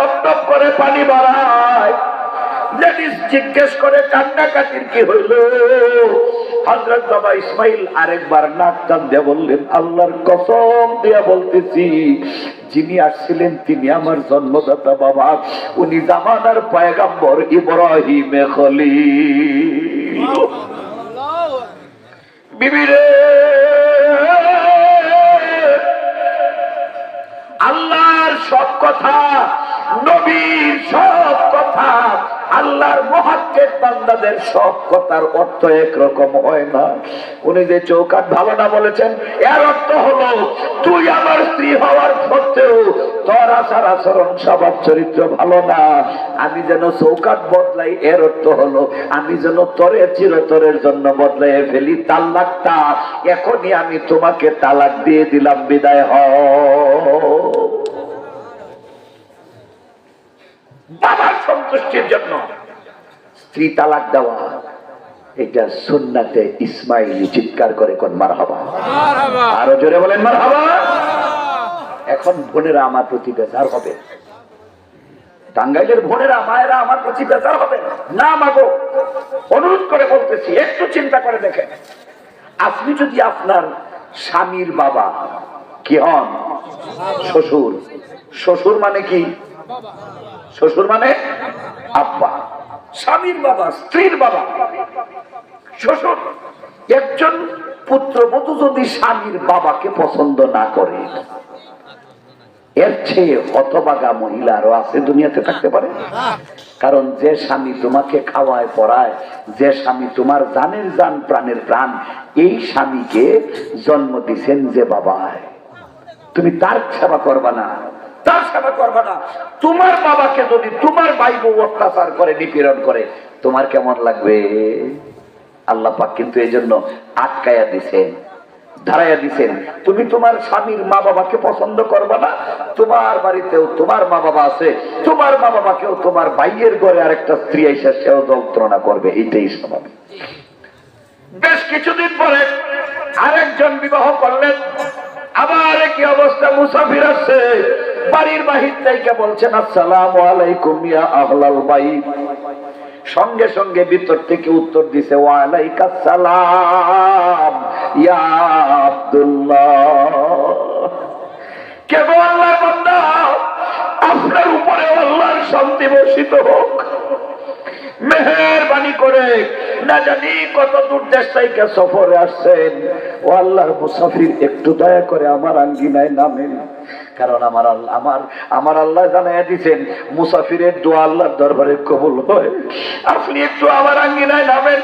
Top top করে পানি বাড়ায়। জিজ্ঞেস করে কান্নাকাটির কি হইল? হজরত বাবা ইসমাইল আরেকবার নাক দিয়ে বললেন আল্লাহর কসম দিয়া বলতেছি যিনি আসছিলেন তিনি আমার জন্মদাতা বাবা। উনি জামানার পয়গাম্বর ইব্রাহিম খলিল। বিবিরে সব কথা আল্লাহর মহাক্কের বান্দাদের সব কথার অর্থ একরকম হয় না। উনি যে চৌকাট ভালো না বলেছেন, এর অর্থ হলো, তুই আমার স্ত্রী হওয়ার সত্ত্বেও তোর আচার আচরণ, স্বভাব চরিত্র ভালো না। আমি যেন চৌকাট বদলাই, এর অর্থ হলো, আমি যেন তরে চিরতরের জন্য বদলাই ফেলি তাল্লাকটা এখনই আমি তোমাকে তালাক দিয়ে দিলাম, বিদায় হ। বাবার সন্তুষ্টির জন্য। স্ত্রী তালাক দেওয়া এটা সুন্নাতে ইসমাইলি চিৎকার করে কোন মার হবা আরও জোরে বলেন মার হবা এখন বোনেরা আমার প্রতি বেজার হবে। টাঙ্গাইলের বোনেরা মায়েরা আমার প্রতি বেজার হবে। না মাগো অনুরোধ করে বলতেছি একটু চিন্তা করে দেখেন। আপনি যদি আপনার স্বামীর বাবা কি হন? শ্বশুর। শ্বশুর মানে কি? শ্বশুর মানে আব্বা, স্বামীর বাবা, স্ত্রীর বাবা। শ্বশুর একজন পুত্রবধূ যদি স্বামীর বাবাকে পছন্দ না করে, এর চেয়ে হতবাগা মহিলা আরও আছে দুনিয়াতে থাকতে পারে। কারণ যে স্বামী তোমাকে খাওয়ায়, পড়ায়, যে স্বামী তোমার জানের জান, প্রাণের প্রাণ, এই স্বামীকে জন্ম দিছেন যে বাবায়। তুমি তার সেবা করবা না। তার সেবা করবা না। তোমার বাবাকে যদি তোমার ভাই বউ অত্যাচার করে, নিপীড়ন করে, তোমার কেমন লাগবে? আল্লাহ পাক কিন্তু এই জন্য আটকায়া দিছেন ধারাইয়া দিছেন। তুমি তোমার স্বামীর মা বাবাকে পছন্দ করবা না। তোমার বাড়িতেও তোমার মা বাবা আছে। তোমার মা বাবাকেও তোমার ভাইয়ের ঘরে আরেকটা স্ত্রী এসে সেও যন্ত্রণা করবে। এইটাই স্বাভাবিক। বেশ কিছুদিন পরে আরেকজন বিবাহ করলেন। আবার কি অবস্থা মুসাফির আছে বাড়ির বাহির থেকে বলছেন, আসসালাম আলাইকুম ইয়া আহলাল বাইত। সঙ্গে সঙ্গে ভিতর থেকে উত্তর দিছে ওয়ালাইকাস সালাম ইয়া আব্দুল্লাহ। কেবল আল্লাহর বান্দা, আপনার উপরে আল্লাহর শান্তি বর্ষিত হোক। মেহরবানি করে না জানি কত দূর দেশ থেকে সফরে আসছেন। ও আল্লাহর মুসাফির, একটু দয়া করে আমার আঙ্গিনায় নামেন। কারণ আমার আল্লাহ, আমার আমার আল্লাহ জানাই দিচ্ছেন মুসাফিরের দোয়া আল্লাহর দরবারে কবুল হয়। আপনি একটু আমার আঙ্গিনায় নামেন।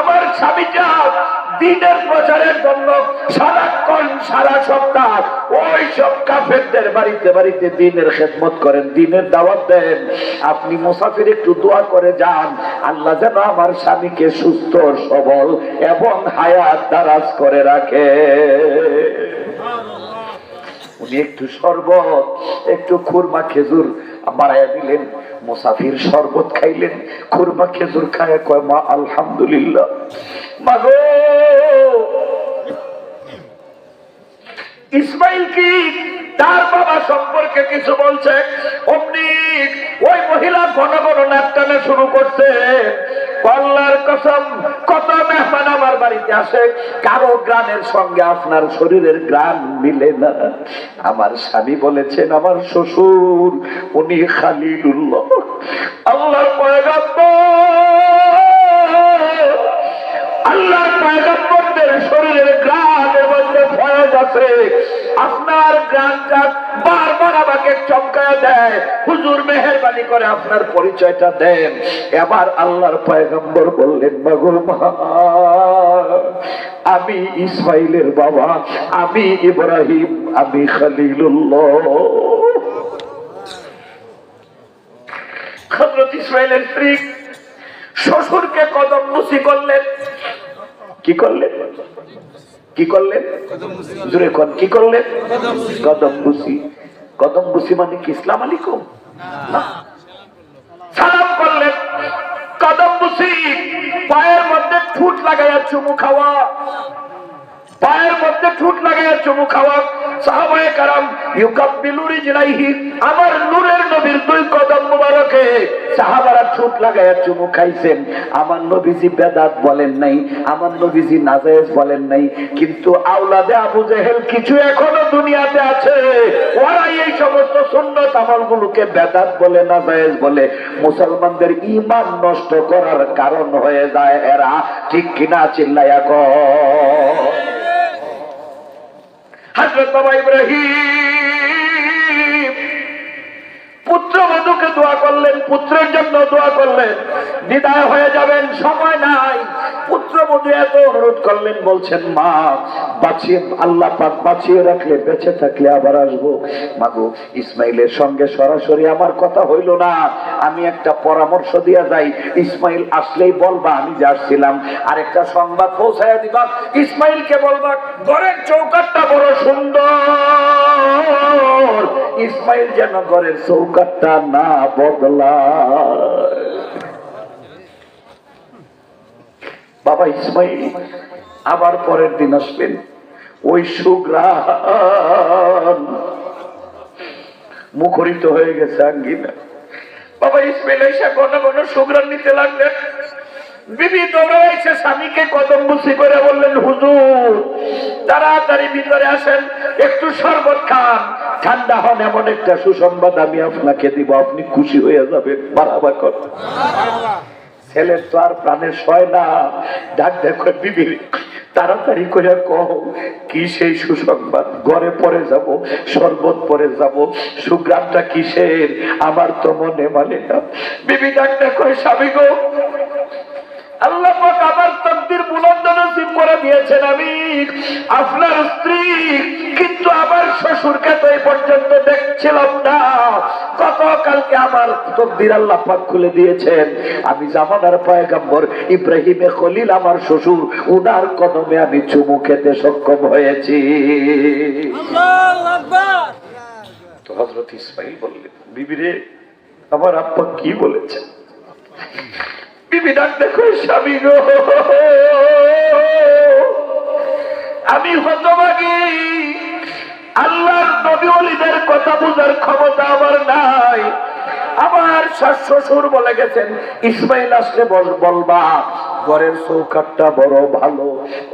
আমার স্বামীটা দিনের প্রচারের জন্য সারাক্ষণ, সারা সপ্তাহ ওই সব কাফেরদের বাড়িতে বাড়িতে দিনের খেদমত করেন, দিনের দাওয়াত দেন। আপনি মুসাফির একটু দোয়া করে যান। আল্লাহ যেন আমার স্বামীকে সুস্থ, সবল এবং হায়াত দারাজ করে রাখে। উনি একটু শরবত, একটু খুরমা খেজুর বাড়াইয়া দিলেন। মুসাফির শরবত খাইলেন, খুরমা খেজুর খায় কয়, মা, আলহামদুলিল্লাহ। ইসমাইল কি তার বাবা সম্পর্কে কিছু বলছে? অমনি ওই মহিলা ঘন ঘন নাচটানে শুরু করছে। পাল্লার কসম, কত মেহমান আমার বাড়িতে আসে, কারও সঙ্গে আপনার শরীরের মিলে না। আমার স্বামী বলেছেন, আমার শ্বশুর, উনি খালিলুল্লাহ, আল্লাহর পয়গাম্বর। আল্লাহ পয়গম্বরদের শরীরের গ্রামের মধ্যে ফয়েজ আছে। আপনার গ্রামটা বারবার আমাকে চমকায় দেয়। হুজুর মেহরবানি করে আপনার পরিচয়টা দেন। এবার আল্লাহর পয়গম্বর বললেন বাগুল মা আমি ইসমাইলের বাবা আমি ইব্রাহিম আমি খালিলুল্লাহ। হজরত ইসমাইলের স্ত্রী শ্বশুরকে কদম মুসি করলেন। কি করলেন? কি করলেন? জোরে কন কি করলেন? কদম বুসি কদম বুসি মানে কি ইসলাম আলিকুম। সালাম করলেন। কদম বুসি পায়ের মধ্যে ঠুট লাগাইয়া চুমু খাওয়া। পায়ের মধ্যে ঠুট লাগাইয়া চুমু খাওয়া। আমার নবীজি বেদাত বলেন নাই, আমার নবীজি বলেন নাই, কিন্তু আবু জেহেল কিছু এখনও দুনিয়াতে আছে। ওরাই এই সমস্ত সুন্নত আমলগুলোকে বেদাত বলে, নাজায়েজ বলে। মুসলমানদের ইমান নষ্ট করার কারণ হয়ে যায় এরা, ঠিক কিনা চিল্লাইয়া কর হাজরত বাবা ইব্রাহিম। পুত্র বধুকে দোয়া করলেন, পুত্রের জন্য দোয়া করলেন। বিদায় হয়ে যাবেন, সময় নাই। পুত্র বধু এত অনুরোধ করলেন, বলছেন, মা, বাঁচিয়ে, আল্লাহ পাক বাঁচিয়ে রাখলে, বেঁচে থাকলে আবার আসব। মাগো ইসমাইলের সঙ্গে সরাসরি আমার কথা হইল না। আমি একটা পরামর্শ দিয়া যাই। ইসমাইল আসলেই বলবা, আমি যাচ্ছিলাম আর একটা সংবাদ পৌঁছায় দিবা। ইসমাইলকে বলবা, ঘরের চৌকাটটা বড় সুন্দর। ইসমাইল যেন ঘরের চৌকাটটা না বদলায়। বাবা ইসমাইল, আবার পরের দিন আসলেন। ওই সুগ্রাম মুখরিত হয়ে গেছে আঙ্গিনা। বাবা ইসমাইল এসে ঘন ঘন সুগ্রাম নিতে লাগলেন। স্বামীকে করে বললেন তাড়াতাড়ি ভিতরে আসেন, একটু শরবত খান। ঠান্ডা হন, এমন একটা সুসংবাদ আমি আপনাকে দিব, আপনি খুশি হয়ে যাবেন। বাড়াবা কর ছেলের তো আর প্রাণের সয় না। ডাক দেখো বিবি, তাড়াতাড়ি করে কহ কি সেই সুসংবাদ? ঘরে পরে যাব, শরবত পরে যাব, সুগ্রামটা কিসের? আমার তো মনে মানে না। বিবি, ডাক দেখো, স্বামী গো। আল্লাহ আমার তকদির বুলন্দ নসিব করে দিয়েছেন আমি আপনার স্ত্রী কিন্তু আমার শ্বশুরকে তো এই পর্যন্ত দেখছিলাম না। গতকালকে আমার তকদির আল্লাহ পাক খুলে দিয়েছেন। আমি জামানার পয়গাম্বর ইব্রাহিমে খলিল আমার শ্বশুর উনার কদমে আমি চুমু খেতে সক্ষম হয়েছি। তো হজরত ইসমাইল বললেন বিবিরে আমার আব্বা কি বলেছেন? বিবি ডাক দেখো স্বামী গো? আমি হতভাগি। আল্লাহ নবী অলিদের কথা বোঝার ক্ষমতা আমার নাই। আমার শাশ শ্বশুর বলে গেছেন, ইসমাইল আসলে বল- বলবা। ঘরের চৌকাটটা বড় ভালো।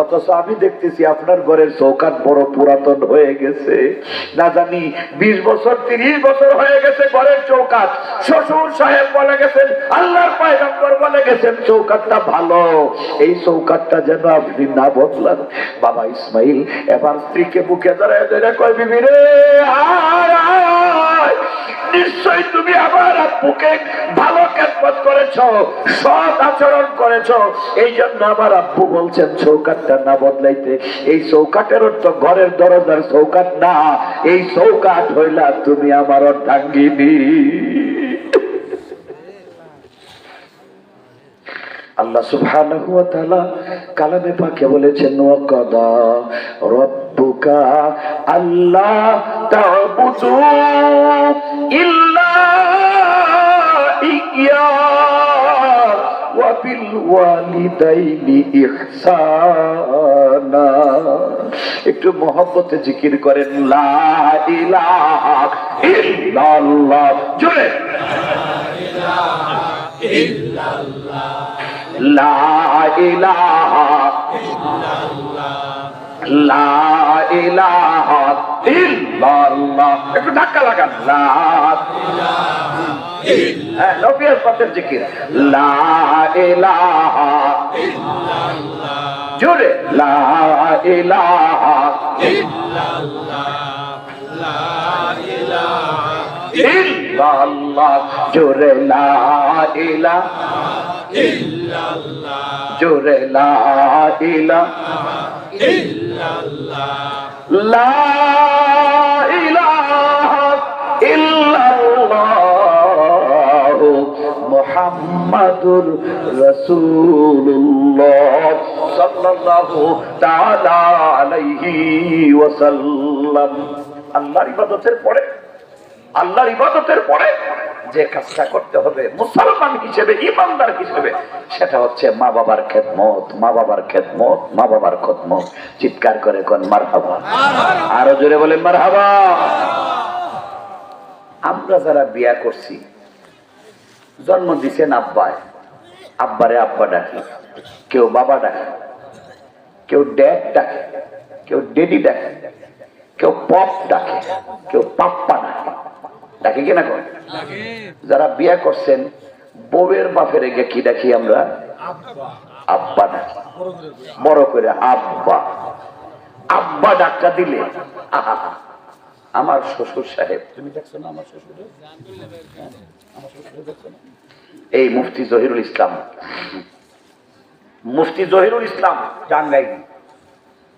অথচ আমি দেখতেছি আপনার ঘরের চৌকাট বড় পুরাতন হয়ে গেছে। না জানি, বিশ বছর, তিরিশ বছর হয়ে গেছে ঘরের চৌকাট শ্বশুর সাহেব বলে গেছেন, আল্লাহর পায়গম্বর বলে গেছেন চৌকাটটা ভালো। এই চৌকাটটা যেন আপনি না বদলান। বাবা ইসমাইল, এবার স্ত্রীকে বুকে ধরে ধরে কয়, বিবি রে। নিশ্চয় তুমি আমার আব্বুকে ভালো খেদমত করেছ, সৎ আচরণ করেছ। এই জন্য আমার আব্বু বলছেন চৌকাটটা না বদলাইতে। এই চৌকাটের অর্থ ঘরের দরজার চৌকাট না, এই চৌকাট হইলা তুমি আমার অর্ধাঙ্গিনী। আল্লাহ সুবহানাহু ওয়া তাআলা কালামে পাকে বলেছেন, ওয়াকাদা রাব্বুকা আল্লাহ তা'বুদু ইল্লা একটু মহব্বতে জিকির করেন লা লা একটু ধাক্কা লাগান লা হ্যাঁ নবিয়ার পথের জিকির। লা ইলাহা জোরে, লা ইলাহা ইল্লাল্লাহ। জোরে, লা ইলাহা জোরে, লা ইলাহা লা রাসূলুল্লাহ সাল্লাল্লাহু তাআলা আলাইহি ওয়াসাল্লাম। আল্লাহর ইবাদতের পরে, আল্লাহর ইবাদতের পরে যে কাজটা করতে হবে মুসলমান হিসেবে, ইমানদার হিসেবে, সেটা হচ্ছে মা বাবার খেদমত, মা বাবার খেদমত, মা বাবার খদমত। চিৎকার করে কোন মার হাবা আরও জোরে বলেন মার হাবা আমরা যারা বিয়া করছি, জন্ম দিছেন আব্বায়। আব্বারে আব্বা ডাকে কেউ বাবা ডাকে কেউ ড্যাড ডাকে কেউ ডেডি ডাকে কেউ পপ ডাকে কেউ পাপ্পা ডাকে। ডাকে কিনা কয়? যারা বিয়ে করছেন বউয়ের বাপের গে কি ডাকি আমরা? আব্বা। ডাকি। বড় করে আব্বা। আব্বা ডাক্তার দিলে আহা। আমার শ্বশুর সাহেব। তুমি দেখছ না আমার শ্বশুরে? হ্যাঁ, আমার শ্বশুরে দেখছ না? এই মুফতি জহিরুল ইসলাম। মুফতি জহিরুল ইসলাম টাঙ্গাই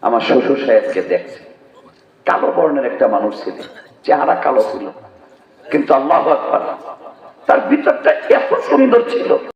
আমার শ্বশুর সাহেবকে দেখছে। কালো বর্ণের একটা মানুষ ছিল চেহারা কালো ছিল কিন্তু আল্লাহ তার ভিতরটা এত সুন্দর ছিল।